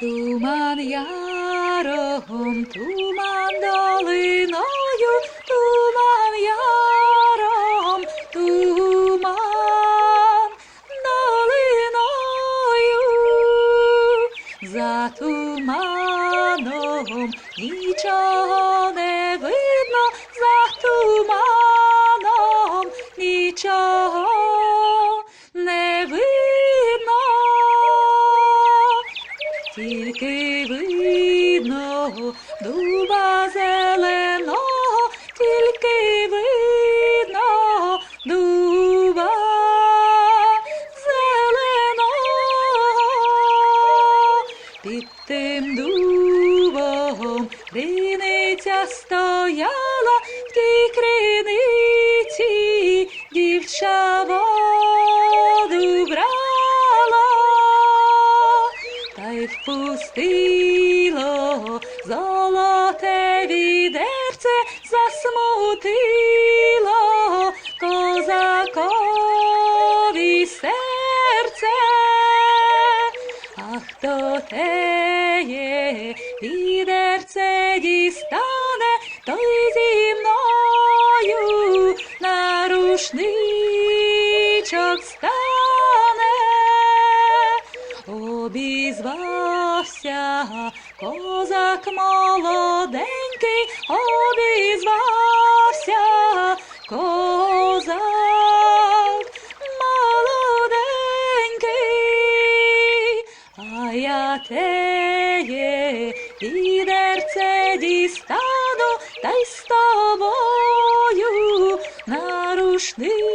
Туман яром, туман долиною, туман яром, туман долиною. За туманом нічого Тільки видно дуба зеленого, тільки видно дуба зеленого. Під тим дубом криниця стояла, в тій криниці та золоте відерце, засмутило козакові серце. А хто теє відерце дістане, той зі мною на рушничок стане. Козак молоденький, обізвався. Козак молоденький, а я теє відерце дістану, та й з тобою на рушник